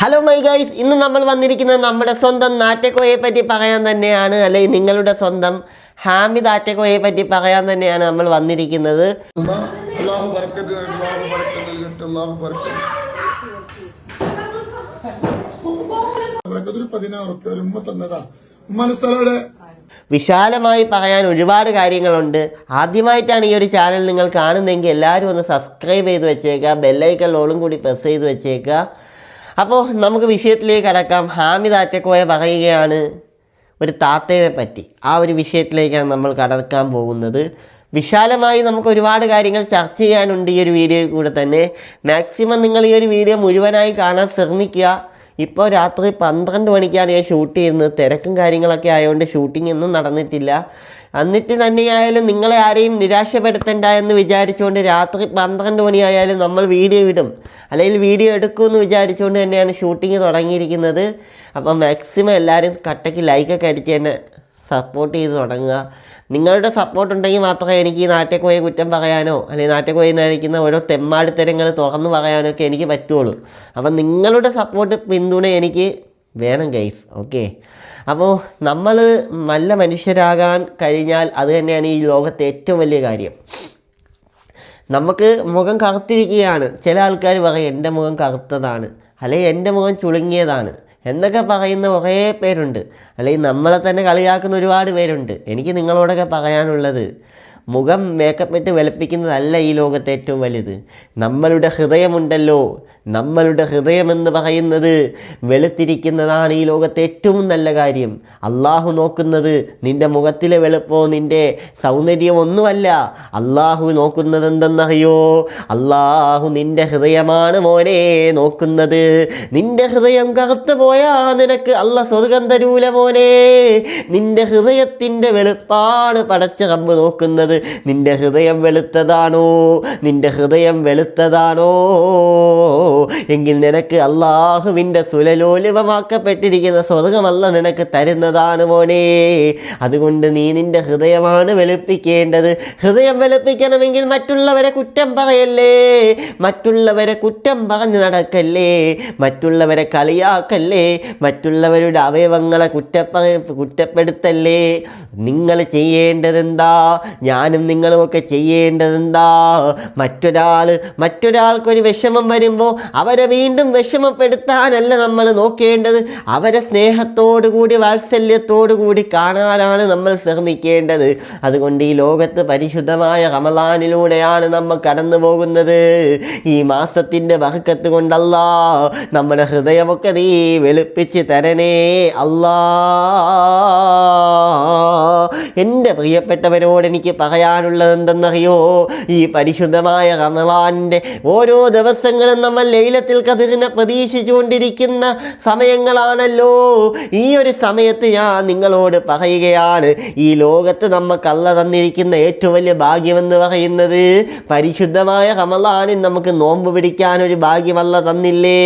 Hello my guys ഇന്ന് നമ്മൾ വന്നിരിക്കുന്നത് നമ്മുടെ സ്വന്തം നാറ്റക്കോയെ പറ്റി പറയാൻ തന്നെയാണ്. അല്ലെങ്കിൽ നിങ്ങളുടെ സ്വന്തം ഹാമിദ് ആറ്റക്കോയെ പറ്റി പറയാൻ തന്നെയാണ് നമ്മൾ വന്നിരിക്കുന്നത്. വിശാലമായി പറയാൻ ഒരുപാട് കാര്യങ്ങളുണ്ട്. ആദ്യമായിട്ടാണ് ഈ ഒരു ചാനൽ നിങ്ങൾ കാണുന്നതെങ്കിൽ എല്ലാവരും ഒന്ന് സബ്സ്ക്രൈബ് ചെയ്ത് വെച്ചേക്കുക. ബെല്ലൈക്കൺ ഓളും കൂടി പ്രസ് ചെയ്ത് വെച്ചേക്കുക. അപ്പോൾ നമുക്ക് വിഷയത്തിലേക്ക് കടക്കാം. ഹാമിദ് ആറ്റക്കോയ പറയുകയാണ് ഒരു താത്തയെ പറ്റി. ആ ഒരു വിഷയത്തിലേക്കാണ് നമ്മൾ കടക്കാൻ പോകുന്നത്. വിശാലമായി നമുക്ക് ഒരുപാട് കാര്യങ്ങൾ ചർച്ച ചെയ്യാനുണ്ട് ഈ ഒരു വീഡിയോയിൽ കൂടെ തന്നെ. മാക്സിമം നിങ്ങൾ ഈ ഒരു വീഡിയോ മുഴുവനായി കാണാൻ ശ്രമിക്കുക. ഇപ്പോൾ രാത്രി പന്ത്രണ്ട് മണിക്കാണ് ഞാൻ ഷൂട്ട് ചെയ്യുന്നത്. തിരക്കും കാര്യങ്ങളൊക്കെ ആയതുകൊണ്ട് ഷൂട്ടിംഗ് ഒന്നും നടന്നിട്ടില്ല. എന്നിട്ട് തന്നെയായാലും നിങ്ങളെ ആരെയും നിരാശപ്പെടുത്തണ്ട എന്ന് വിചാരിച്ചുകൊണ്ട് രാത്രി പന്ത്രണ്ട് മണിയായാലും നമ്മൾ വീഡിയോ ഇടും. അല്ലെങ്കിൽ വീഡിയോ എടുക്കുമെന്ന് വിചാരിച്ചുകൊണ്ട് തന്നെയാണ് ഷൂട്ടിംഗ് തുടങ്ങിയിരിക്കുന്നത്. അപ്പം മാക്സിമം എല്ലാവരും കട്ടയ്ക്ക് ലൈക്കൊക്കെ അടിച്ച് തന്നെ സപ്പോർട്ട് ചെയ്ത് തുടങ്ങുക. നിങ്ങളുടെ സപ്പോർട്ട് ഉണ്ടെങ്കിൽ മാത്രമേ എനിക്ക് ഈ നാട്ടെക്കോയെ കുറ്റം പറയാനോ അല്ലെങ്കിൽ നാട്ടെക്കോയിൽ നയിക്കുന്ന ഓരോ തെമ്മാടിത്തരങ്ങൾ തുറന്നു പറയാനോ ഒക്കെ എനിക്ക് പറ്റുള്ളൂ. അപ്പം നിങ്ങളുടെ സപ്പോർട്ട് പിന്തുണ എനിക്ക് വേണം ഗൈസ് ഓക്കെ അപ്പോൾ നമ്മൾ നല്ല മനുഷ്യരാകാൻ കഴിഞ്ഞാൽ അത് തന്നെയാണ് ഈ ലോകത്തെ ഏറ്റവും വലിയ കാര്യം. നമുക്ക് മുഖം കറുത്തിരിക്കുകയാണ്. ചില ആൾക്കാർ പറയും എന്റെ മുഖം കറുത്തതാണ്. അല്ലെങ്കിൽ എന്റെ മുഖം ചുളുങ്ങിയതാണ്. എന്നൊക്കെ പറയുന്ന കുറേ പേരുണ്ട്. അല്ലെങ്കിൽ നമ്മളെ തന്നെ കളിയാക്കുന്ന ഒരുപാട് പേരുണ്ട്. എനിക്ക് നിങ്ങളോടൊക്കെ പറയാനുള്ളത് മുഖം മേക്കപ്പ് ഇട്ട് വെളുപ്പിക്കുന്നതല്ല ഈ ലോകത്തെ ഏറ്റവും വലുത്. നമ്മളുടെ ഹൃദയമുണ്ടല്ലോ. നമ്മളുടെ ഹൃദയമെന്ന് പറയുന്നത് വെളുത്തിരിക്കുന്നതാണ് ഈ ലോകത്തെ ഏറ്റവും നല്ല കാര്യം. അള്ളാഹു നോക്കുന്നത് നിന്റെ മുഖത്തിലെ വെളുപ്പോ നിന്റെ സൗന്ദര്യം ഒന്നുമല്ല. അള്ളാഹു നോക്കുന്നത് എന്തെന്നറിയോ? അള്ളാഹു നിന്റെ ഹൃദയമാണ് മോനെ നോക്കുന്നത്. നിന്റെ ഹൃദയം കറുത്തു പോയാ നിനക്ക് അല്ല സ്വർഗം തരൂല മോനെ. നിന്റെ ഹൃദയത്തിന്റെ വെളുപ്പാണ് പടച്ച കമ്പ് നോക്കുന്നത്. നിന്റെ ഹൃദയം വെളുത്തതാണോ? നിന്റെ ഹൃദയം വെളുത്തതാണോ? എങ്കിൽ നിനക്ക് അള്ളാഹുവിന്റെ സുലലോലുപമാക്കപ്പെട്ടിരിക്കുന്ന സ്വർഗമല്ല നിനക്ക് തരുന്നതാണ് മോനെ. അതുകൊണ്ട് നീ നിന്റെ ഹൃദയമാണ് വെളുപ്പിക്കേണ്ടത്. ഹൃദയം വെളുപ്പിക്കണമെങ്കിൽ മറ്റുള്ളവരെ കുറ്റം പറയല്ലേ? മറ്റുള്ളവരെ കുറ്റം പറഞ്ഞു നടക്കല്ലേ? മറ്റുള്ളവരെ കളിയാക്കല്ലേ? മറ്റുള്ളവരുടെ അവയവങ്ങളെ കുറ്റപ്പ കുറ്റപ്പെടുത്തല്ലേ? നിങ്ങൾ ചെയ്യേണ്ടതെന്താ? ഞാനും നിങ്ങളുമൊക്കെ ചെയ്യേണ്ടതെന്താ? മറ്റൊരാൾ മറ്റൊരാൾക്കൊരു വിഷമം വരുമ്പോൾ അവരെ വീണ്ടും വിഷമപ്പെടുത്താനല്ല നമ്മൾ നോക്കേണ്ടത്. അവരെ സ്നേഹത്തോടുകൂടി വാത്സല്യത്തോടു കൂടി കാണാനാണ് നമ്മൾ ശ്രമിക്കേണ്ടത്. അതുകൊണ്ട് ഈ ലോകത്ത് പരിശുദ്ധമായ റമലാനിലൂടെയാണ് നമ്മൾ കടന്നു പോകുന്നത് ഈ മാസത്തിന്റെ വഹക്കത്ത് കൊണ്ടല്ല നമ്മുടെ ഹൃദയമൊക്കെ നീ വെളുപ്പിച്ച് തരണേ അല്ലാ. എന്റെ പ്രിയപ്പെട്ടവരോട് എനിക്ക് പറയാനുള്ളത് എന്തെന്നറിയോ? ഈ പരിശുദ്ധമായ റമലാന്റെ ഓരോ ദിവസങ്ങളും നമ്മൾ ലൈലത്തിൽ കതിറിനെ പ്രതീക്ഷിച്ചുകൊണ്ടിരിക്കുന്ന സമയങ്ങളാണല്ലോ. ഈ ഒരു സമയത്ത് ഞാൻ നിങ്ങളോട് പറയുകയാണ് ഈ ലോകത്ത് നമുക്ക് അല്ല തന്നിരിക്കുന്ന ഏറ്റവും വലിയ ഭാഗ്യമെന്ന് പറയുന്നത് പരിശുദ്ധമായ റമലാനിൽ നമുക്ക് നോമ്പ് പിടിക്കാൻ ഒരു ഭാഗ്യമല്ല തന്നില്ലേ?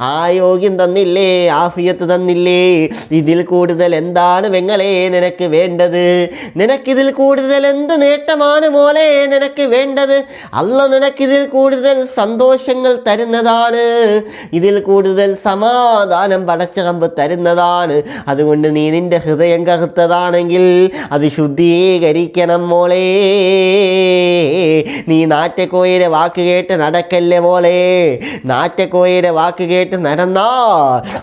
ആരോഗ്യം തന്നില്ലേ? ആഫിയത്ത് തന്നില്ലേ? ഇതിൽ കൂടുതൽ എന്താണ് വെങ്ങളെ നിനക്ക് വേണ്ടത്? നിനക്കിതിൽ കൂടുതൽ എന്ത് നേട്ടമാണ് മോലെ നിനക്ക് വേണ്ടത്? അല്ല നിനക്കിതിൽ കൂടുതൽ സന്തോഷങ്ങൾ തരുന്നതാണ്. ഇതിൽ കൂടുതൽ സമാധാനം പടച്ചറമ്പ് തരുന്നതാണ്. അതുകൊണ്ട് നീ നിന്റെ ഹൃദയം കറുത്തതാണെങ്കിൽ അത് ശുദ്ധീകരിക്കണം മോളെ. നീ നാറ്റക്കോയിലെ വാക്ക് കേട്ട് നടക്കല്ലേ മോളെ. നാറ്റക്കോയിലെ വാക്ക് കേട്ട് നടന്നാ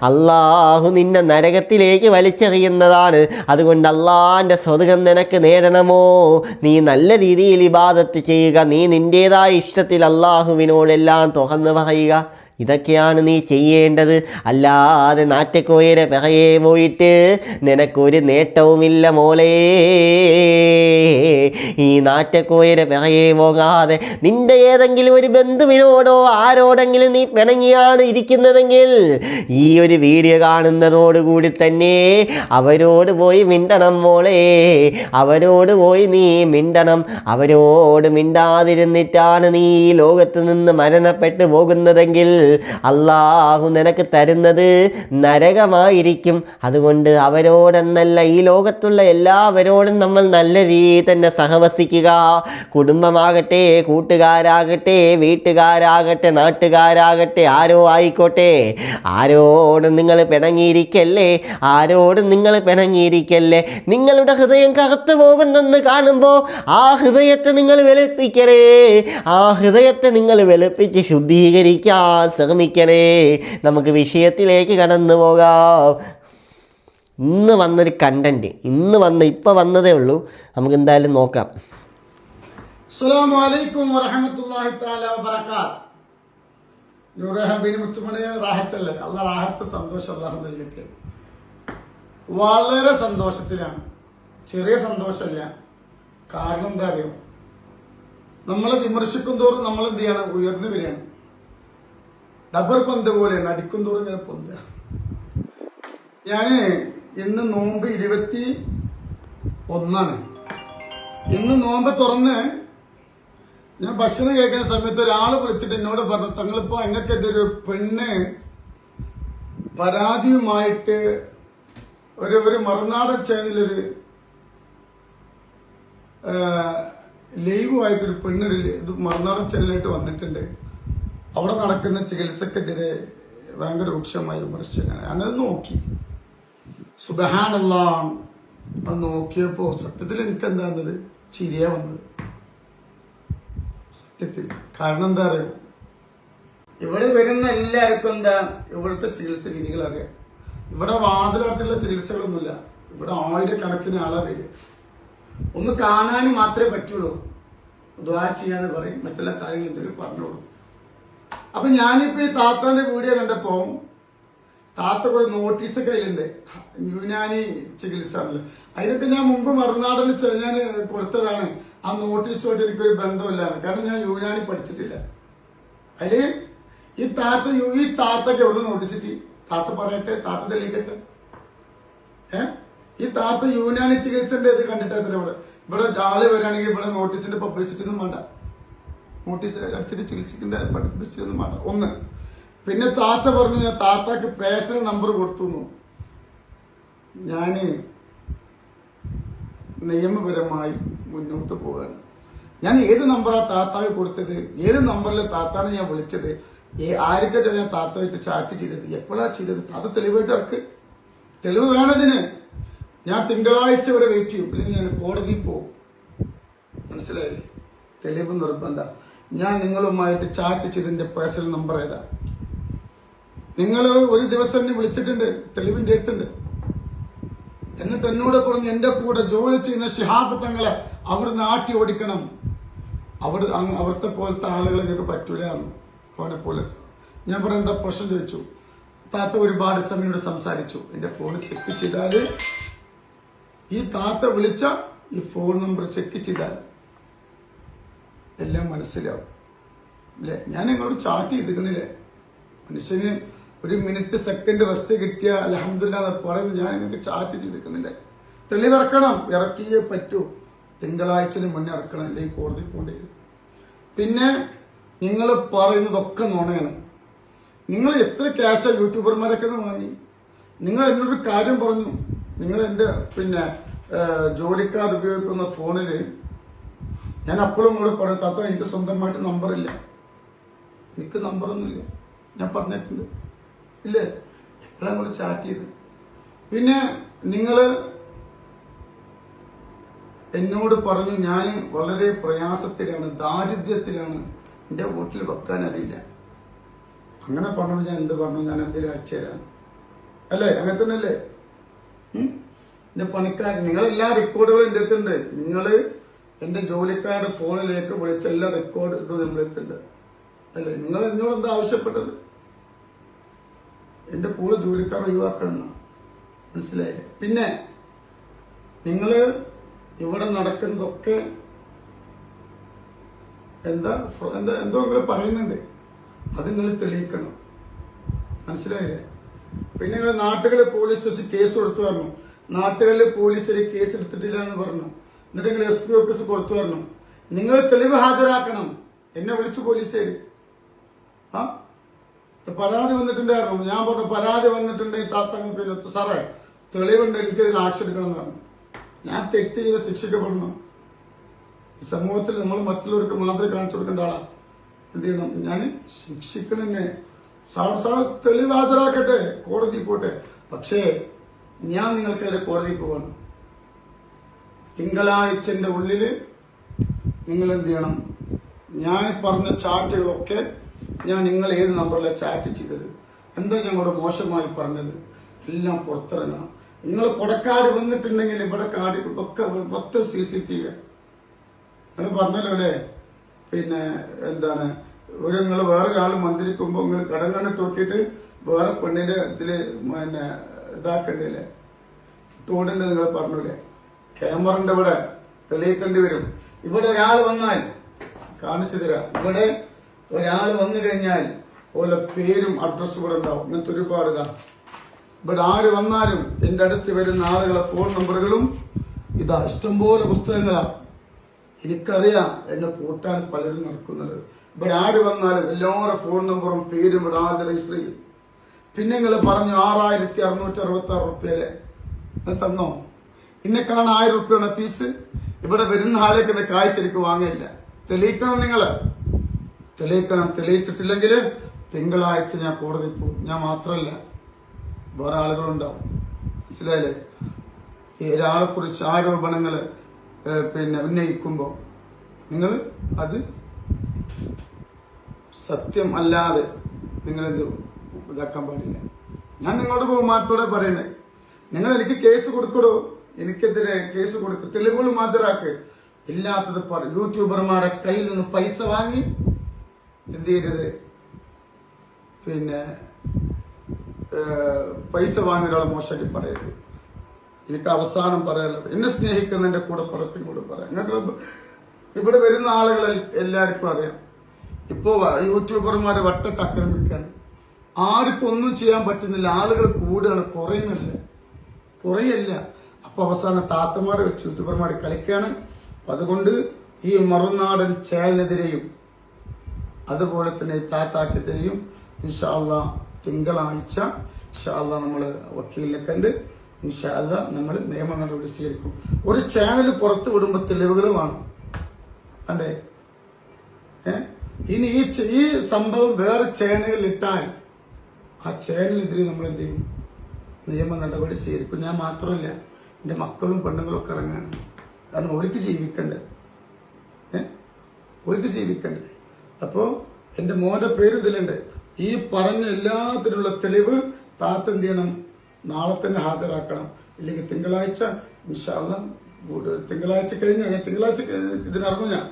അള്ളാഹു നിന്നെ നരകത്തിലേക്ക് വലിച്ചെറിയുന്നതാണ്. അതുകൊണ്ട് അള്ളാന്റെ സ്വതുകം നിനക്ക് നേടണമോ? നീ നല്ല രീതിയിൽ ഇബാദത്ത് ചെയ്യുക. നീ നിന്റെതായ ഇഷ്ടത്തിൽ അള്ളാഹുവിനോടെല്ലാം തുറന്നു പറയുക. barriga ഇതൊക്കെയാണ് നീ ചെയ്യേണ്ടത്. അല്ലാതെ നാറ്റക്കോയരെ പിറകെ പോയിട്ട് നിനക്കൊരു നേട്ടവുമില്ല മോളേ. ഈ നാറ്റക്കോയരെ പിറകെ പോകാതെ നിന്റെ ഏതെങ്കിലും ഒരു ബന്ധുവിനോടോ ആരോടെങ്കിലും നീ പിണങ്ങിയാണ് ഇരിക്കുന്നതെങ്കിൽ ഈ ഒരു വീഡിയോ കാണുന്നതോടുകൂടി തന്നെ അവരോട് പോയി മിണ്ടണം മോളെ. അവരോട് പോയി നീ മിണ്ടണം. അവരോട് മിണ്ടാതിരുന്നിട്ടാണ് നീ ഈ ലോകത്ത് നിന്ന് മരണപ്പെട്ടു പോകുന്നതെങ്കിൽ അള്ളാഹു നിനക്ക് തരുന്നത് നരകമായിരിക്കും. അതുകൊണ്ട് അവരോടെന്നല്ല ഈ ലോകത്തുള്ള എല്ലാവരോടും നമ്മൾ നല്ല രീതിയിൽ തന്നെ സഹവസിക്കുക. കുടുംബമാകട്ടെ കൂട്ടുകാരാകട്ടെ വീട്ടുകാരാകട്ടെ നാട്ടുകാരാകട്ടെ ആരോ ആയിക്കോട്ടെ. ആരോടും നിങ്ങൾ പിണങ്ങിയിരിക്കല്ലേ? ആരോടും നിങ്ങൾ പിണങ്ങിയിരിക്കല്ലേ? നിങ്ങളുടെ ഹൃദയം കറുത്തു പോകുന്നെന്ന് കാണുമ്പോൾ ആ ഹൃദയത്തെ നിങ്ങൾ വെളുപ്പിക്കരേ. ആ ഹൃദയത്തെ നിങ്ങൾ വെളുപ്പിച്ച് ശുദ്ധീകരിക്കാൻ ശ്രമിക്കണേ നമുക്ക് വിഷയത്തിലേക്ക് കടന്നു പോകാം. ഇന്ന് വന്നൊരു കണ്ടന്റ് ഇന്ന് വന്ന ഇപ്പൊ വന്നതേ ഉള്ളൂ. നമുക്ക് എന്തായാലും നോക്കാം. സന്തോഷം വളരെ സന്തോഷത്തിലാണ്. ചെറിയ സന്തോഷമല്ല. കാരണം എന്താ അറിയോ? നമ്മളെ വിമർശിക്കും തോറും നമ്മൾ എന്ത് ചെയ്യണം? ഉയർന്നു വരികയാണ്. ഡബർ പന്ത് പോലെയാണ് അടിക്കും തോറും ഇങ്ങനെ പൊന്തുക. ഞാൻ ഇന്ന് നോമ്പ് ഇരുപത്തി ഒന്നാണ്. ഇന്ന് നോമ്പ് തുറന്ന് ഞാൻ ഭക്ഷണം കഴിക്കുന്ന സമയത്ത് ഒരാൾ വിളിച്ചിട്ട് എന്നോട് പറഞ്ഞു തങ്ങളിപ്പോ അങ്ങക്കെതിരെ പെണ്ണ് പരാതിയുമായിട്ട് ഒരു ഒരു മറുനാടൻ ചാനലൊരു ലൈവായിട്ടൊരു പെണ്ണൊരു ഇത് മറുനാടൻ ചാനലായിട്ട് വന്നിട്ടുണ്ട്. അവിടെ നടക്കുന്ന ചികിത്സക്കെതിരെ ഭയങ്കര രൂക്ഷമായ വിമർശനം ഞാനത് നോക്കി. സുബഹാനല്ല അത് നോക്കിയപ്പോ സത്യത്തിൽ എനിക്ക് എന്താന്നത് ചിരിയ വന്നത്. സത്യത്തിൽ. കാരണം എന്താ അറിയോ? ഇവിടെ വരുന്ന എല്ലാവർക്കും എന്താ? ഇവിടുത്തെ ചികിത്സ രീതികൾ അറിയാം. ഇവിടെ വാതിലടച്ചുള്ള ചികിത്സകളൊന്നുമില്ല. ഇവിടെ ആയിരക്കണക്കിന് ആളാ വരിക. ഒന്ന് കാണാനും മാത്രമേ പറ്റുള്ളൂ. ദ്വാ ചെയ്യാന്ന് പറയും. മറ്റുള്ള കാര്യങ്ങൾ എന്തെങ്കിലും പറഞ്ഞോളൂ. അപ്പൊ ഞാനിപ്പോ ഈ താത്താന്റെ വീഡിയോ കണ്ടപ്പോ താത്ത കുറെ നോട്ടീസ് കയ്യിലുണ്ട്. യുനാനി ചികിത്സ. അതിനൊക്കെ ഞാൻ മുമ്പ് മറുനാടൻ ഞാൻ കൊടുത്തതാണ്. ആ നോട്ടീസുമായിട്ട് എനിക്കൊരു ബന്ധമില്ല കാരണം ഞാൻ യുനാനി പഠിച്ചിട്ടില്ല. അതിൽ ഈ താത്ത യു- ഈ താത്തക്ക് എവിടെ നോട്ടീസിട്ട് താത്ത പറയട്ടെ താത്ത തെളിയിക്കട്ടെ. ഏ? ഈ താത്ത യുനാനി ചികിത്സന്റെ ഇത് കണ്ടിട്ടേ ഇവിടെ. ഇവിടെ ജാളി വരികയാണെങ്കിൽ ഇവിടെ നോട്ടീസിന്റെ പബ്ലിസിറ്റി ഒന്നും വേണ്ട. നോട്ടീസ് അടിച്ചിട്ട് ചികിത്സിക്കേണ്ട പബ്ലിസിറ്റി ഒന്നും പിന്നെ താത്ത പറഞ്ഞു ഞാൻ താത്താക്ക് പേഴ്സണൽ നമ്പർ കൊടുത്തു. ഞാൻ നിയമപരമായി മുന്നോട്ട് പോകാൻ ഞാൻ ഏത് നമ്പറാ താത്താവ് കൊടുത്തത്? ഏത് നമ്പറിലെ താത്താണ് ഞാൻ വിളിച്ചത്? ഏ- ആരൊക്കെ ഞാൻ താത്തയായിട്ട് ചാറ്റ് ചെയ്തത്? എപ്പോഴാ ചെയ്തത്? താത്ത തെളിവായിട്ട് ഇറക്ക്. തെളിവ് വേണതിന് ഞാൻ തിങ്കളാഴ്ച വരെ വെയിറ്റ് ചെയ്യും. അല്ലെങ്കിൽ ഞാൻ കോടതിയിൽ പോകും മനസ്സിലായില്ലേ? തെളിവ് നിർബന്ധ. ഞാൻ നിങ്ങളുമായിട്ട് ചാറ്റ് ചെയ്തതിന്റെ പേഴ്സണൽ നമ്പർ ഏതാ? നിങ്ങൾ ഒരു ദിവസം എന്നെ വിളിച്ചിട്ടുണ്ട് തെളിവിന്റെ അടുത്തുണ്ട്. എന്നിട്ട് എന്നോട് പറഞ്ഞു എന്റെ കൂടെ ജോലി ചെയ്യുന്ന ഷിഹാബ് തങ്ങളെ അവിടുന്ന് ആട്ടി ഓടിക്കണം. അവിടെ അവിടുത്തെ പോലത്തെ ആളുകളെ നിങ്ങൾക്ക് പറ്റൂല അവനെ പോലെ. ഞാൻ പറഞ്ഞ എന്താ പ്രശ്നം? ചോദിച്ചു. താത്ത ഒരുപാട് സമയോട് സംസാരിച്ചു. എന്റെ ഫോൺ ചെക്ക് ചെയ്താൽ ഈ താത്ത വിളിച്ച ഈ ഫോൺ നമ്പർ ചെക്ക് ചെയ്താൽ എല്ലാം മനസ്സിലാവും. അല്ലെ ഞാൻ നിങ്ങളോട് ചാറ്റ് ചെയ്തിരുന്നില്ലേ മനുഷ്യന് ഒരു മിനിറ്റ് സെക്കൻഡ് റെസ്റ്റ് കിട്ടിയ അലഹമില്ല പറയുന്നത് ഞാൻ നിങ്ങൾക്ക് ചാറ്റ് ചെയ്തിരിക്കുന്നില്ലേ? തെളിവിറക്കണം ഇറക്കിയേ പറ്റൂ. തിങ്കളാഴ്ചന് മുന്നേ ഇറക്കണം. അല്ലെങ്കിൽ കോടതി പോകേണ്ടി പിന്നെ നിങ്ങൾ പറയുന്നതൊക്കെ നുണയാണ്. നിങ്ങൾ എത്ര ക്യാഷ് യൂട്യൂബർമാരൊക്കെ വാങ്ങി? നിങ്ങൾ എന്നൊരു കാര്യം പറഞ്ഞു. നിങ്ങൾ എന്റെ പിന്നെ ജോലിക്കാർ ഉപയോഗിക്കുന്ന ഫോണിൽ ഞാൻ അപ്പോഴും കൂടെ പറയും താത്ത എനിക്ക് സ്വന്തമായിട്ട് നമ്പറില്ല എനിക്ക് നമ്പറൊന്നുമില്ല ഞാൻ പറഞ്ഞിട്ടുണ്ട്. ഇല്ലേ? എപ്പോഴാണ് കൂടെ ചാറ്റ് ചെയ്ത്. പിന്നെ നിങ്ങൾ എന്നോട് പറഞ്ഞു ഞാൻ വളരെ പ്രയാസത്തിലാണ് ദാരിദ്ര്യത്തിലാണ്. എന്റെ വീട്ടിൽ വെക്കാൻ അറിയില്ല. അങ്ങനെ പറഞ്ഞു ഞാൻ എന്ത് പറഞ്ഞു? ഞാൻ എന്തെങ്കിലും അയച്ചുതരാം അല്ലേ? അങ്ങനെ തന്നെ അല്ലേ ഉം? എന്റെ പണിക്കാരൻ നിങ്ങളെല്ലാ റെക്കോർഡുകളും എന്റെ അടുത്തുണ്ട്. നിങ്ങൾ എന്റെ ജോലിക്കാരുടെ ഫോണിലേക്ക് വിളിച്ച എല്ലാ റെക്കോർഡ് ഇതും നമ്മളെത്തുണ്ട് അല്ല? നിങ്ങൾ എന്നോട് എന്താ ആവശ്യപ്പെട്ടത്? എന്റെ കൂടെ ജോലിക്കാർ ഒഴിവാക്കണം മനസ്സിലായില്ലേ പിന്നെ നിങ്ങൾ ഇവിടെ നടക്കുന്നതൊക്കെ എന്താ എന്താ എന്തോ നിങ്ങൾ പറയുന്നുണ്ട്. അത് നിങ്ങൾ തെളിയിക്കണം. മനസ്സിലായില്ലേ? പിന്നെ നിങ്ങൾ നാട്ടുകളിൽ പോലീസ് സ്റ്റേഷൻ കേസ് കൊടുത്തു പറഞ്ഞു. നാട്ടുകളിൽ പോലീസ് ഒരു കേസ് എടുത്തിട്ടില്ല എന്ന് പറഞ്ഞു. എന്നിട്ട് നിങ്ങൾ എസ് പി ഓഫീസ് കൊടുത്തു വരണം. നിങ്ങൾ തെളിവ് ഹാജരാക്കണം. എന്നെ വിളിച്ചു പോലീസ് ആ? പരാതി വന്നിട്ടുണ്ടായിരുന്നു. ഞാൻ പറഞ്ഞു പരാതി വന്നിട്ടുണ്ടെങ്കിൽ താത്തങ്ങൾ പിന്നെ സാറേ തെളിവുണ്ട് എനിക്കതിൽ ആക്ഷൻ എടുക്കണം എന്ന് പറഞ്ഞു. ഞാൻ തെറ്റ് ചെയ്ത് ശിക്ഷിക്കപ്പെടണം. സമൂഹത്തിൽ നമ്മൾ മറ്റുള്ളവർക്ക് മാത്രം കാണിച്ചു കൊടുക്കേണ്ട ആളാ. എന്ത് ചെയ്യണം? ഞാൻ ശിക്ഷിക്കണെന്നെ. സാർ സാർ തെളിവ് ഹാജരാക്കട്ടെ. കോടതി പോട്ടെ. പക്ഷേ ഞാൻ നിങ്ങൾക്കെതിരെ കോടതി പോവാണ്. തിങ്കളാഴ്ചന്റെ ഉള്ളിൽ നിങ്ങൾ എന്ത് ചെയ്യണം? ഞാൻ പറഞ്ഞ ചാറ്റുകളൊക്കെ ഞാൻ നിങ്ങൾ ഏത് നമ്പറിലെ ചാറ്റ് ചെയ്തത്? എന്താ കൂടെ മോശമായി പറഞ്ഞത്? എല്ലാം പുറത്തിറങ്ങണം. നിങ്ങൾ കൊടക്കാട് വന്നിട്ടുണ്ടെങ്കിൽ ഇവിടെ കാട് ഒക്കെ പത്ത് സി സി ടി വി നിങ്ങൾ പറഞ്ഞല്ലോ അല്ലേ? പിന്നെ എന്താണ്? ഒരു നിങ്ങൾ വേറെ ഒരാൾ മന്ത്രിക്കുമ്പോൾ നിങ്ങൾ കടങ്ങനെ നോക്കിയിട്ട് വേറെ പെണ്ണിന്റെ ഇതിൽ പിന്നെ ഇതാക്കണ്ടല്ലേ തോണ്ടിന്റെ നിങ്ങൾ പറഞ്ഞില്ലേ? ക്യാമറന്റെ ഇവിടെ തെളിയിക്കേണ്ടി വരും. ഇവിടെ ഒരാൾ വന്നാൽ കാണിച്ചു തരാം. ഇവിടെ ഒരാൾ വന്നു കഴിഞ്ഞാൽ ഓരോ പേരും അഡ്രസ്സും ഇവിടെ ഉണ്ടാവും. ഇങ്ങനത്തെ ഒരുപാട് ഇതാ. ഇവിടെ ആര് വന്നാലും എന്റെ അടുത്ത് വരുന്ന ആളുകളെ ഫോൺ നമ്പറുകളും ഇതാ ഇഷ്ടംപോലെ പുസ്തകങ്ങളാണ് എനിക്കറിയാം എന്നെ കൂട്ടാൻ പലരും നടക്കുന്നത്. ഇവിടെ ആര് വന്നാലും എല്ലാവരുടെ ഫോൺ നമ്പറും പേരും ഇവിടെ ആദ്യം രജിസ്റ്റർ ചെയ്യും. പിന്നെ നിങ്ങൾ പറഞ്ഞു ആറായിരത്തി അറുന്നൂറ്റി അറുപത്തി ആറ് റുപ്യല്ലേ തന്നോ? ഇന്നെ കാണാൻ ആയിരം റുപ്യാണ് ഫീസ്. ഇവിടെ വരുന്ന ആളേക്ക് എന്റെ കായ് ശരിക്കും വാങ്ങില്ല തെളിയിക്കണം നിങ്ങൾ തെളിയിക്കണം. തെളിയിച്ചിട്ടില്ലെങ്കിൽ തിങ്കളാഴ്ച ഞാൻ കോടതി പോകും. ഞാൻ മാത്രമല്ല വേറെ ആളുകളുണ്ടാവും മനസ്സിലായില്ലേ? ഒരാളെ കുറിച്ച് ആരോപണങ്ങൾ പിന്നെ ഉന്നയിക്കുമ്പോൾ നിങ്ങൾ അത് സത്യം അല്ലാതെ നിങ്ങളിത് ഇതാക്കാൻ പാടില്ല. ഞാൻ നിങ്ങളുടെ ബഹുമാനത്തോടെ പറയണേ. നിങ്ങൾ എനിക്ക് കേസ് കൊടുക്കടോ. എനിക്കെതിരെ കേസ് കൊടുക്ക് തെളിവുകൾ ഹാജരാക്ക്. ഇല്ലാത്തത് പറ. യൂട്യൂബർമാരെ കയ്യിൽ നിന്ന് പൈസ വാങ്ങി എന്ത് ചെയ്യരുത്? പിന്നെ പൈസ വാങ്ങിയ ഒരാളെ മോശമാക്കി പറയരുത്. എനിക്ക് അവസാനം പറയാനുള്ളത് എന്നെ സ്നേഹിക്കുന്ന എന്റെ കൂടെ പറപ്പിനോട് പറയാം ഞങ്ങൾ ഇവിടെ വരുന്ന ആളുകൾ എല്ലാവർക്കും അറിയാം. ഇപ്പോ യൂട്യൂബർമാരെ വട്ടിട്ട് ആക്രമിക്കാൻ ആർക്കും ഒന്നും ചെയ്യാൻ പറ്റുന്നില്ല. ആളുകൾ കൂടുകയാണ് കുറയുന്നില്ല. കുറയല്ല. അപ്പൊ അവസാനം താത്തമാരെ വെച്ച് യൂട്യൂബർമാരെ കളിക്കുകയാണ് അപ്പൊ അതുകൊണ്ട് ഈ മറുനാടൻ ചേലിനെതിരെയും അതുപോലെ തന്നെ താത്താക്കെതിരെയും ഇൻഷാല്ല തിങ്കളാഴ്ച ഇൻഷാല്ല നമ്മൾ വക്കീലിനെ കണ്ട് ഇൻഷാല്ല നമ്മൾ നിയമ നടപടി സ്വീകരിക്കും. ഒരു ചാനൽ പുറത്തു വിടുമ്പോൾ തെളിവുകൾ വേണം അല്ലേ ഏ? ഇനി ഈ ഈ സംഭവം വേറെ ചാനലിൽ ഇട്ടാൽ ആ ചാനലിനെതിരെ നമ്മൾ എന്ത് ചെയ്യും? നിയമ നടപടി സ്വീകരിക്കും. ഞാൻ മാത്രമല്ല എന്റെ മക്കളും പെണ്ണുങ്ങളും ഒക്കെ ഇറങ്ങാണ് കാരണം അവർക്ക് ജീവിക്കണ്ടേ? അവർക്ക് ജീവിക്കണ്ടേ? അപ്പോ എന്റെ മോന്റെ പേര് ഇതിലുണ്ട്. ഈ പറഞ്ഞ എല്ലാത്തിനുള്ള തെളിവ് താത്ത എന്ത് ചെയ്യണം? നാളെ തന്നെ ഹാജരാക്കണം. ഇല്ലെങ്കിൽ തിങ്കളാഴ്ച ഇൻഷാല്ല തിങ്കളാഴ്ച കഴിഞ്ഞ തിങ്കളാഴ്ച ഇതിനിറങ്ങും ഞാൻ.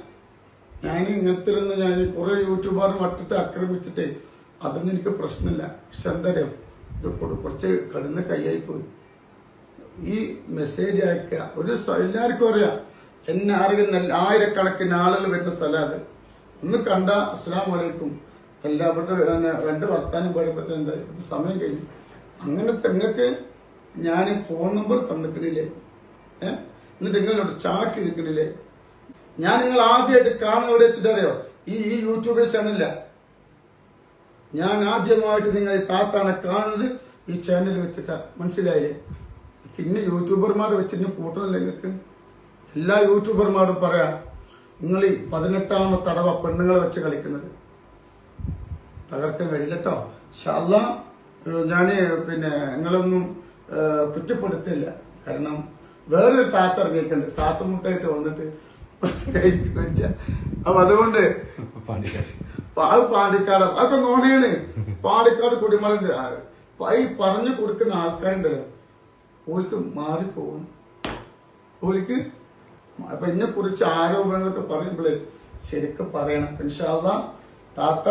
ഞാൻ ഇങ്ങനത്തെ ഞാൻ കുറെ യൂട്യൂബർ വട്ടിട്ട് ആക്രമിച്ചിട്ട് അതൊന്നും എനിക്ക് പ്രശ്നമില്ല. പക്ഷെ എന്താ അറിയോ? ഇത് കുറ- കുറച്ച് കടന്ന് കൈയായി പോയി. ഈ മെസ്സേജ് അയക്കുക. ഒരു എല്ലാവർക്കും അറിയാം. എന്നെ അറിയുന്ന ആയിരക്കണക്കിന് ആളുകൾ വരുന്ന സ്ഥലം അത്. ഒന്ന് കണ്ട അസ്സാം വലൈക്കും എല്ലാവരുടെ രണ്ട് വർത്താനം പറയുമ്പോഴത്തെ എന്താ ഇത് സമയം കഴിഞ്ഞു. അങ്ങനെ തെങ്ങക്ക് ഞാൻ ഫോൺ നമ്പർ തന്നിക്കണില്ലേ? ഏ എന്നിട്ട് നിങ്ങളോട് ചാറ്റ് ചെയ്തിക്കണില്ലേ? ഞാൻ നിങ്ങൾ ആദ്യമായിട്ട് കാണുന്ന എവിടെ വെച്ചിട്ടറിയോ ഈ ഈ യൂട്യൂബിൽ ചാനലില്ല ഞാൻ ആദ്യമായിട്ട് നിങ്ങൾ താത്താണ് കാണുന്നത് ഈ ചാനൽ വെച്ചിട്ടാ. മനസ്സിലായില്ലേ? പിന്നെ യൂട്യൂബർമാർ വെച്ച് ഇനി കൂട്ടണല്ലേ നിങ്ങൾക്ക്? എല്ലാ യൂട്യൂബർമാരും പറയാം നിങ്ങൾ ഈ പതിനെട്ടാമത്തെ തടവ പെണ്ണുങ്ങളെ വെച്ച് കളിക്കുന്നത്. തകർക്കാൻ കഴിയില്ല കേട്ടോ. ഷല്ല ഞാൻ പിന്നെ നിങ്ങളൊന്നും കുറ്റപ്പെടുത്തില്ല. കാരണം വേറൊരു താത്ത ഇറങ്ങിയിട്ടുണ്ട്. ശ്വാസം മുട്ടായിട്ട് വന്നിട്ട് അപ്പൊ അതുകൊണ്ട് അത് പാണ്ടിക്കാട്. അതൊക്കെ നോണയാണ് പാണ്ടിക്കാട് കുടിമല ഈ പറഞ്ഞു കൊടുക്കുന്ന ആൾക്കാരുണ്ടല്ലോ. ഓൾക്ക് മാറിപ്പോകും. ഓൾക്ക് അപ്പൊ എന്നെ കുറിച്ച് ആരോപണങ്ങളൊക്കെ പറയുമ്പോൾ ശരിക്കും പറയണം. ഇൻഷാല്ല താത്ത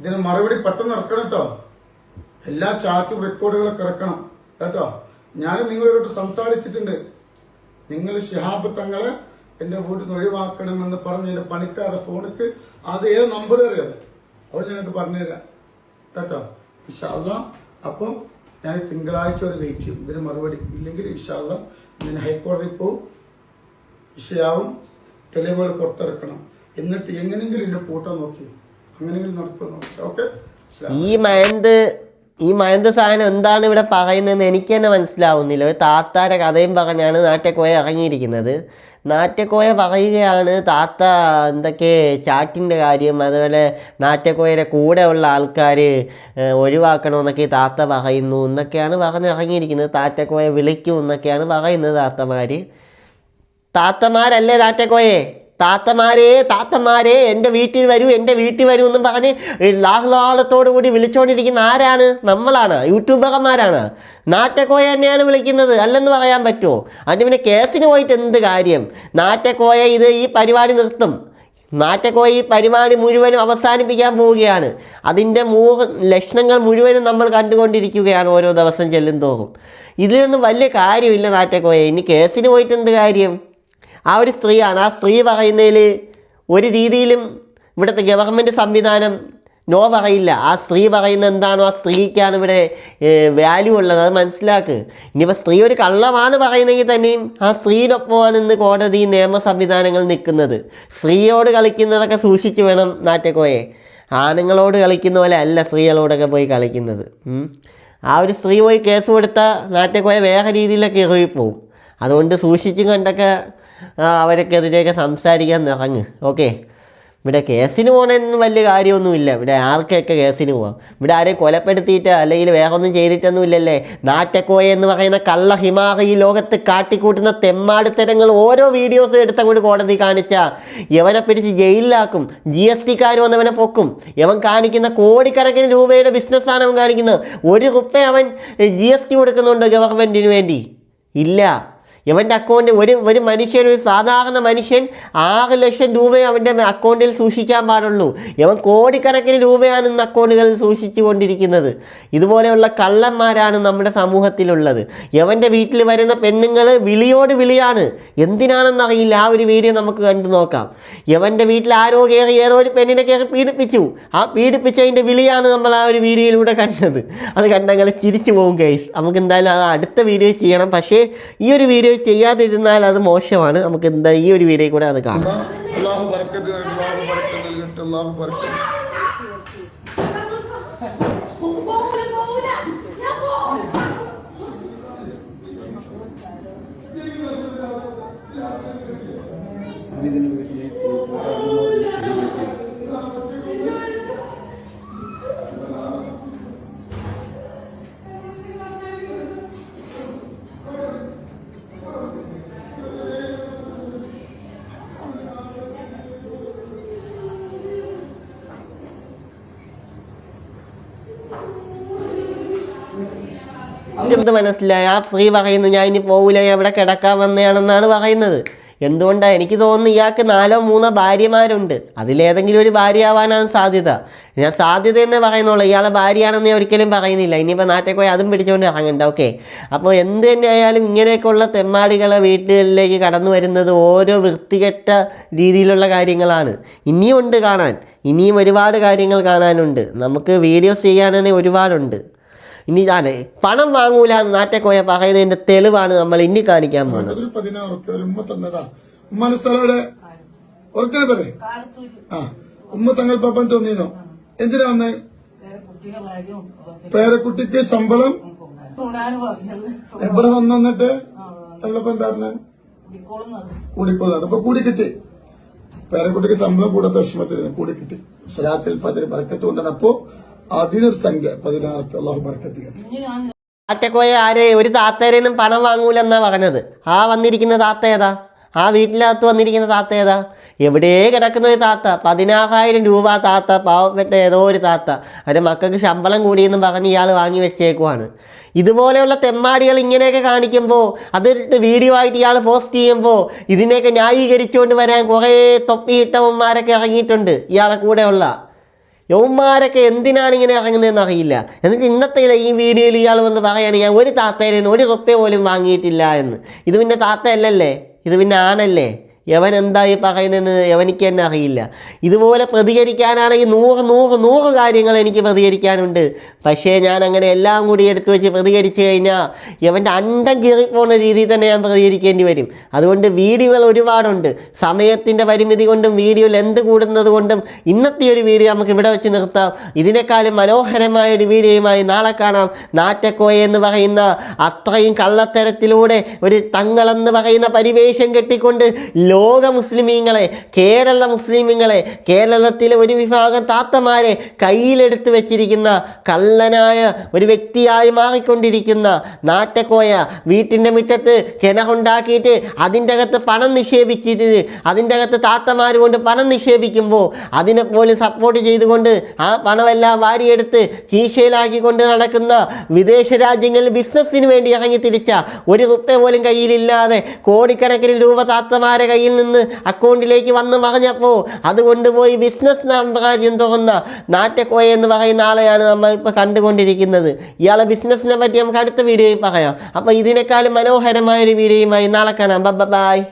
ഇതിന് മറുപടി പെട്ടെന്ന് ഇറക്കണം കേട്ടോ എല്ലാ ചാറ്റും റെക്കോർഡുകളൊക്കെ ഇറക്കണം കേട്ടോ. ഞാൻ നിങ്ങളോട് സംസാരിച്ചിട്ടുണ്ട്. നിങ്ങൾ ഷിഹാബ് തങ്ങളെ എന്റെ വീട്ടിൽ നിന്ന് ഒഴിവാക്കണമെന്ന് പറഞ്ഞ് എന്റെ പണിക്കാരുടെ ഫോണിക്ക് അത് ഏത് നമ്പർ അറിയാം? അവർ ഞങ്ങൾക്ക് പറഞ്ഞുതരാം. കേട്ടോ. ഇഷാല്ല അപ്പം ഞാൻ തിങ്കളാഴ്ച വരെ വെയിറ്റ് ചെയ്യും. ഇതിന് മറുപടി ഇല്ലെങ്കിൽ ഇഷാല്ല ഞാൻ ഹൈക്കോടതി പോവും. വിഷയാവും. തെളിവുകൾ പുറത്തിറക്കണം. എന്നിട്ട് എങ്ങനെങ്കിലും എന്നെ കൂട്ടാൻ നോക്കി. അങ്ങനെയെങ്കിലും നോക്കി ഓക്കെ ഈ മയന്ത് ഈ മയന്ത സാധനം എന്താണ് ഇവിടെ പറയുന്നതെന്ന് എനിക്ക് തന്നെ മനസ്സിലാവുന്നില്ല. ഒരു താത്താരെ കഥയും പറഞ്ഞാണ് നാറ്റക്കോയ ഇറങ്ങിയിരിക്കുന്നത്. നാറ്റക്കോയ പറയുകയാണ് താത്ത എന്തൊക്കെ ചാറ്റിന്റെ കാര്യം അതുപോലെ നാറ്റക്കോയുടെ കൂടെ ഉള്ള ആൾക്കാർ ഒഴിവാക്കണമെന്നൊക്കെ താത്ത പറയുന്നു എന്നൊക്കെയാണ് പറഞ്ഞ് ഇറങ്ങിയിരിക്കുന്നത്. താറ്റക്കോയ വിളിക്കും എന്നൊക്കെയാണ് പറയുന്നത് താത്തമാർ താത്തമാരല്ലേ താറ്റക്കോയെ താത്തമാരെ താത്തമാരെ എന്റെ വീട്ടിൽ വരൂ എന്റെ വീട്ടിൽ വരൂ എന്നും പറഞ്ഞ് ലാഹ്ലാളത്തോടു കൂടി വിളിച്ചുകൊണ്ടിരിക്കുന്ന ആരാണ്? നമ്മളാണ്. യൂട്യൂബർമാരാണ്. നാറ്റക്കോയ തന്നെയാണ് വിളിക്കുന്നത്. അല്ലെന്ന് പറയാൻ പറ്റുമോ? അതിന് പിന്നെ കേസിന് പോയിട്ട് എന്ത് കാര്യം? നാറ്റക്കോയ ഇത് ഈ പരിപാടി നിർത്തും. നാറ്റക്കോയ ഈ പരിപാടി മുഴുവനും അവസാനിപ്പിക്കാൻ പോവുകയാണ്. അതിന്റെ മൂ ലക്ഷണങ്ങൾ മുഴുവനും നമ്മൾ കണ്ടുകൊണ്ടിരിക്കുകയാണ് ഓരോ ദിവസം ചെല്ലും തോറും. ഇതിലൊന്നും വലിയ കാര്യമില്ല നാറ്റക്കോയ. ഇനി കേസിന് പോയിട്ട് എന്ത് കാര്യം? ആ ഒരു സ്ത്രീയാണ്. ആ സ്ത്രീ പറയുന്നതിൽ ഒരു രീതിയിലും ഇവിടുത്തെ ഗവൺമെന്റ് സംവിധാനം നോ പറയില്ല. ആ സ്ത്രീ പറയുന്ന എന്താണോ ആ സ്ത്രീക്കാണ് ഇവിടെ വാല്യൂ ഉള്ളത്. അത് മനസ്സിലാക്ക്. ഇനിയിപ്പോൾ സ്ത്രീ ഒരു കള്ളമാണ് പറയുന്നെങ്കിൽ തന്നെയും ആ സ്ത്രീയിലൊപ്പമാണ് ഇന്ന് കോടതി നിയമ സംവിധാനങ്ങൾ നിൽക്കുന്നത്. സ്ത്രീയോട് കളിക്കുന്നതൊക്കെ സൂക്ഷിച്ചു വേണം നാറ്റക്കോയെ ആണുങ്ങളോട് കളിക്കുന്ന പോലെ അല്ല സ്ത്രീകളോടൊക്കെ പോയി കളിക്കുന്നത്. ആ ഒരു സ്ത്രീ പോയി കേസ് കൊടുത്താൽ നാറ്റക്കോയെ വേറെ രീതിയിലൊക്കെ ഇറങ്ങിപ്പോവും. അതുകൊണ്ട് സൂക്ഷിച്ചും കണ്ടൊക്കെ അവർക്കെതിരെയൊക്കെ സംസാരിക്കാൻ ഇറങ്ങ് ഓക്കെ. ഇവിടെ കേസിന് പോകണമെന്ന് വലിയ കാര്യമൊന്നുമില്ല. ഇവിടെ ആർക്കൊക്കെ കേസിന് പോവാം? ഇവിടെ ആരെയും കൊലപ്പെടുത്തിയിട്ട് അല്ലെങ്കിൽ വേറെ ഒന്നും ചെയ്തിട്ടൊന്നും ഇല്ലല്ലേ നാറ്റക്കോയ എന്ന് പറയുന്ന കള്ള ഹിമാഹ ഈ ലോകത്ത് കാട്ടിക്കൂട്ടുന്ന തെമ്മാടിത്തരങ്ങൾ ഓരോ വീഡിയോസ് എടുത്ത് അങ്ങോട്ട് കോടതി കാണിച്ച യവനെ പിടിച്ച് ജയിലിലാക്കും. ജി എസ് ടിക്കാർ വന്നവനെ പൊക്കും. യവൻ കാണിക്കുന്ന കോടിക്കണക്കിന് രൂപയുടെ ബിസിനസ്സാണ് അവൻ കാണിക്കുന്നത്. ഒരു റുപ്പ അവൻ ജി എസ് ടി കൊടുക്കുന്നുണ്ട് ഗവൺമെന്റിന് വേണ്ടി. ഇല്ല. ഇവന്റെ അക്കൗണ്ട് ഒരു ഒരു മനുഷ്യൻ ഒരു സാധാരണ മനുഷ്യൻ ആറ് ലക്ഷം രൂപയെ അവന്റെ അക്കൗണ്ടിൽ സൂക്ഷിക്കാൻ പാടുള്ളൂ. ഇവൻ കോടിക്കണക്കിന് രൂപയാണ് ഇന്ന് അക്കൗണ്ടുകളിൽ സൂക്ഷിച്ചു കൊണ്ടിരിക്കുന്നത് ഇതുപോലെയുള്ള കള്ളന്മാരാണ് നമ്മുടെ സമൂഹത്തിലുള്ളത്. ഇവന്റെ വീട്ടിൽ വരുന്ന പെണ്ണുങ്ങൾ വിളിയോട് വിളിയാണ്. എന്തിനാണെന്നറിയില്ല. ആ ഒരു വീഡിയോ നമുക്ക് കണ്ടു നോക്കാം. ഇവന്റെ വീട്ടിൽ ആരോ കയറി ഏതോ ഒരു പെണ്ണിനെ കയറി പീഡിപ്പിച്ചു. ആ പീഡിപ്പിച്ചതിന്റെ വിളിയാണ് നമ്മൾ ആ ഒരു വീഡിയോയിലൂടെ കണ്ടത്. അത് കണ്ടങ്ങൾ ചിരിച്ചു പോകും കേസ് നമുക്ക് എന്തായാലും അടുത്ത വീഡിയോ ചെയ്യണം. പക്ഷേ ഈ ഒരു വീഡിയോ ചെയ്യാതിരുന്നാൽ അത് മോശമാണ്. നമുക്ക് എന്താ ഈ ഒരു വീഡിയോ കൂടെ അത് കാണാം. അള്ളാഹു ബർക്കത്ത് അള്ളാഹു ബർക്കത്ത് നൽകട്ടെ അള്ളാഹു ബർക്കത്ത്. എന്ത് മനസ്സിലായി. ആ സ്ത്രീ പറയുന്നു ഞാൻ ഇനി പോകില്ല ഞാൻ ഇവിടെ കിടക്കാൻ വന്നയാണെന്നാണ് പറയുന്നത്. എന്തുകൊണ്ടാണ് എനിക്ക് തോന്നുന്നു ഇയാൾക്ക് നാലോ മൂന്നോ ഭാര്യമാരുണ്ട്. അതിലേതെങ്കിലും ഒരു ഭാര്യ ആവാനാണ് സാധ്യത. ഞാൻ സാധ്യത എന്നേ പറയുന്നുള്ളൂ. ഇയാളെ ഭാര്യയാണെന്ന് ഞാൻ ഒരിക്കലും പറയുന്നില്ല. ഇനിയിപ്പോൾ നാട്ടിൽ പോയി അതും പിടിച്ചുകൊണ്ട് ഇറങ്ങണ്ട. ഓക്കെ. അപ്പോൾ എന്ത് തന്നെ ആയാലും ഇങ്ങനെയൊക്കെയുള്ള തെമ്മാടികളെ വീട്ടുകളിലേക്ക് കടന്നു വരുന്നത് ഓരോ വൃത്തികെട്ട രീതിയിലുള്ള കാര്യങ്ങളാണ്. ഇനിയും ഉണ്ട് കാണാൻ. ഇനിയും ഒരുപാട് കാര്യങ്ങൾ കാണാനുണ്ട്. നമുക്ക് വീഡിയോസ് ചെയ്യാൻ ഒരുപാടുണ്ട്. ഇനി ഇതാണ് പണം വാങ്ങൂല എന്ന് നാറ്റക്കോയ പറയുന്നതിന്റെ തെളിവാണ് നമ്മൾ ഇനി കാണിക്കാൻ പോകുന്നത്. ഉമ്മ തങ്ങൾ പേരക്കുട്ടിക്ക് ശമ്പളം? എവിടെ വന്നു വന്നിട്ട് തങ്ങളപ്പം എന്താ കൂടിക്കൊള്ളാണ് അപ്പൊ കൂടി കിട്ടി പേരക്കുട്ടിക്ക് ശമ്പളം കൂടാത്ത വിഷമത്തിൽ കൂടി കിട്ടി സലാത്തിൽ ഫജർ ബർക്കത്ത് കൊണ്ടാണ്. അപ്പോ അതിനൊരു സംഖ്യ. ആരെ? ഒരു താത്തേരെയൊന്നും പണം വാങ്ങൂലെന്നാ പറഞ്ഞത്. ആ വന്നിരിക്കുന്ന താത്ത ഏതാ? ആ വീട്ടിനകത്ത് വന്നിരിക്കുന്ന താത്ത ഏതാ? എവിടെ കിടക്കുന്ന ഒരു താത്ത. പതിനാറായിരം രൂപ താത്ത പാവപ്പെട്ട ഏതോ ഒരു താത്ത. അതിന്റെ മക്കൾക്ക് ശമ്പളം കൂടിയെന്ന് പറഞ്ഞ് ഇയാൾ വാങ്ങി വെച്ചേക്കുവാണ്. ഇതുപോലെയുള്ള തെമ്മാടികൾ ഇങ്ങനെയൊക്കെ കാണിക്കുമ്പോൾ അതിട്ട് വീഡിയോ ആയിട്ട് ഇയാൾ പോസ്റ്റ് ചെയ്യുമ്പോൾ ഇതിനെയൊക്കെ ന്യായീകരിച്ചുകൊണ്ട് വരാൻ കുറേ തൊപ്പിയിട്ടവന്മാരൊക്കെ ഇറങ്ങിയിട്ടുണ്ട് ഇയാളെ കൂടെയുള്ള. യൗമാരൊക്കെ എന്തിനാണ് ഇങ്ങനെ ഇറങ്ങുന്നതെന്ന് അറിയില്ല. എന്നിട്ട് ഇന്നത്തെ ഈ വീഡിയോയിൽ ഇയാൾ വന്ന് പറയാണ് ഞാൻ ഒരു താത്തേനെ ഒരു കൊപ്പ പോലും വാങ്ങിയിട്ടില്ല എന്ന്. ഇത് പിന്നെ താത്തയല്ലല്ലേ ഇത് പിന്നെ ആണല്ലേ? യവൻ എന്തായി പറയുന്നതെന്ന് യവനിക്ക് തന്നെ അറിയില്ല. ഇതുപോലെ പ്രതികരിക്കാനാണെങ്കിൽ നൂറ് നൂറ് നൂറ് കാര്യങ്ങൾ എനിക്ക് പ്രതികരിക്കാനുണ്ട്. പക്ഷേ ഞാൻ അങ്ങനെ എല്ലാം കൂടി എടുത്തു വെച്ച് പ്രതികരിച്ചു കഴിഞ്ഞാൽ യവന്റെ അണ്ടം കീറിപ്പോകുന്ന രീതിയിൽ തന്നെ ഞാൻ പ്രതികരിക്കേണ്ടി വരും. അതുകൊണ്ട് വീഡിയോകൾ ഒരുപാടുണ്ട്. സമയത്തിന്റെ പരിമിതി കൊണ്ടും വീഡിയോ ലെന്ത് കൂടുന്നത് കൊണ്ടും ഇന്നത്തെ ഒരു വീഡിയോ നമുക്ക് ഇവിടെ വെച്ച് നിർത്താം. ഇതിനേക്കാളും മനോഹരമായ ഒരു വീഡിയോയുമായി നാളെ കാണാം. നാറ്റക്കോയ എന്ന് പറയുന്ന അത്രയും കള്ളത്തരത്തിലൂടെ ഒരു തങ്ങളെന്ന് പറയുന്ന പരിവേഷം കെട്ടിക്കൊണ്ട് ലോക മുസ്ലിമീങ്ങളെ കേരള മുസ്ലിമീങ്ങളെ കേരളത്തിലെ ഒരു വിഭാഗം താത്തമാരെ കയ്യിലെടുത്ത് വെച്ചിരിക്കുന്ന കള്ളനായ ഒരു വ്യക്തിയായി മാറിക്കൊണ്ടിരിക്കുന്ന നാറ്റക്കോയ വീട്ടിന്റെ മുറ്റത്ത് കിണറുണ്ടാക്കിയിട്ട് അതിന്റെ അകത്ത് പണം നിക്ഷേപിച്ചിട്ട് അതിന്റെ അകത്ത് താത്തമാർ കൊണ്ട് പണം നിക്ഷേപിക്കുമ്പോൾ അതിനെ പോലും സപ്പോർട്ട് ചെയ്തുകൊണ്ട് ആ പണമെല്ലാം വാരിയെടുത്ത് കീശയിലാക്കിക്കൊണ്ട് നടക്കുന്ന വിദേശ രാജ്യങ്ങളിൽ ബിസിനസ്സിന് വേണ്ടി ഇറങ്ങി തിരിച്ച ഒരു റുപ്യ പോലും കയ്യിലില്ലാതെ കോടിക്കണക്കിന് രൂപ താത്തമാരെ കയ്യിൽ നിന്ന് അക്കൗണ്ടിലേക്ക് വന്ന് പറഞ്ഞപ്പോൾ അതുകൊണ്ട് പോയി ബിസിനസ് സാമ്രാജ്യം തുറന്ന നാറ്റക്കോയ എന്ന് പറയുന്ന ആളെയാണ് നമ്മൾ ഇപ്പോൾ കണ്ടുകൊണ്ടിരിക്കുന്നത്. ഇയാളെ ബിസിനസ്സിനെ പറ്റി നമുക്ക് അടുത്ത വീഡിയോയിൽ പറയാം. അപ്പോൾ ഇതിനേക്കാളും മനോഹരമായ ഒരു വീഡിയോയുമായി നാളെ കാണാം. ബൈ